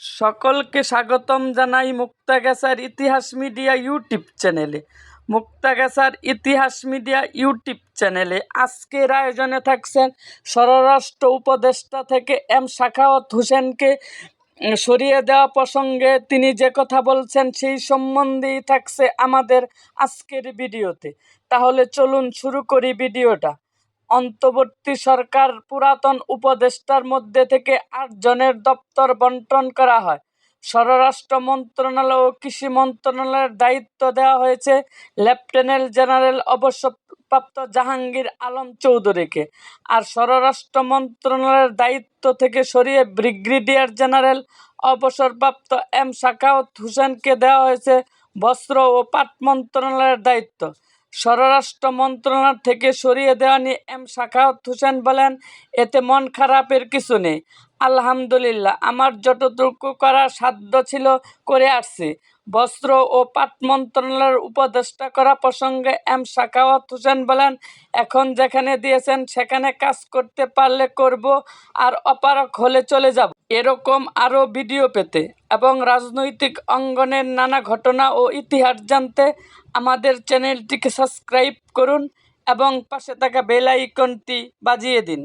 সকলকে স্বাগতম জানাই মুক্তা মুক্তাগাছার ইতিহাস মিডিয়া ইউটিউব চ্যানেলে। মুক্তা মুক্তাগাছার ইতিহাস মিডিয়া ইউটিউব চ্যানেলে আজকের আয়োজনে থাকছেন স্বরাষ্ট্র উপদেষ্টা থেকে এম শাখাওয়াত হোসেনকে সরিয়ে দেওয়া প্রসঙ্গে তিনি যে কথা বলছেন সেই সম্বন্ধেই থাকছে আমাদের আজকের ভিডিওতে। তাহলে চলুন শুরু করি ভিডিওটা। অন্তর্বর্তী সরকার পুরাতন উপদেষ্টার মধ্যে থেকে আটজনের দপ্তর বন্টন করা হয়। স্বরাষ্ট্র মন্ত্রণালয় ও কৃষি মন্ত্রণালয়ের দায়িত্ব দেওয়া হয়েছে লেফটেন্যান্ট জেনারেল অবসরপ্রাপ্ত জাহাঙ্গীর আলম চৌধুরীকে। আর স্বরাষ্ট্র মন্ত্রণালয়ের দায়িত্ব থেকে সরিয়ে ব্রিগেডিয়ার জেনারেল অবসরপ্রাপ্ত এম শাকাওয়াত হোসেনকে দেওয়া হয়েছে বস্ত্র ও পাট মন্ত্রণালয়ের দায়িত্ব। স্বরাষ্ট্র মন্ত্রণালয় থেকে সরিয়ে দেওয়া নিয়ে এম শাখাওয়াত হোসেন বলেন, এতে মন খারাপের কিছু নেই। আলহামদুলিল্লাহ, আমার যতটুকু করার সাধ্য ছিল করে আসছি। বস্ত্র ও পাট মন্ত্রণালয়ের উপদেষ্টা করা প্রসঙ্গে এম শাখাওয়াত হোসেন বলেন, এখন যেখানে দিয়েছেন, সেখানে কাজ করতে পারলে করব, আর অপারক হলে চলে যাব। এরকম আরও ভিডিও পেতে এবং রাজনৈতিক অঙ্গনের নানা ঘটনা ও ইতিহাস জানতে আমাদের চ্যানেলটিকে সাবস্ক্রাইব করুন এবং পাশে থাকা বেলাইকনটি বাজিয়ে দিন।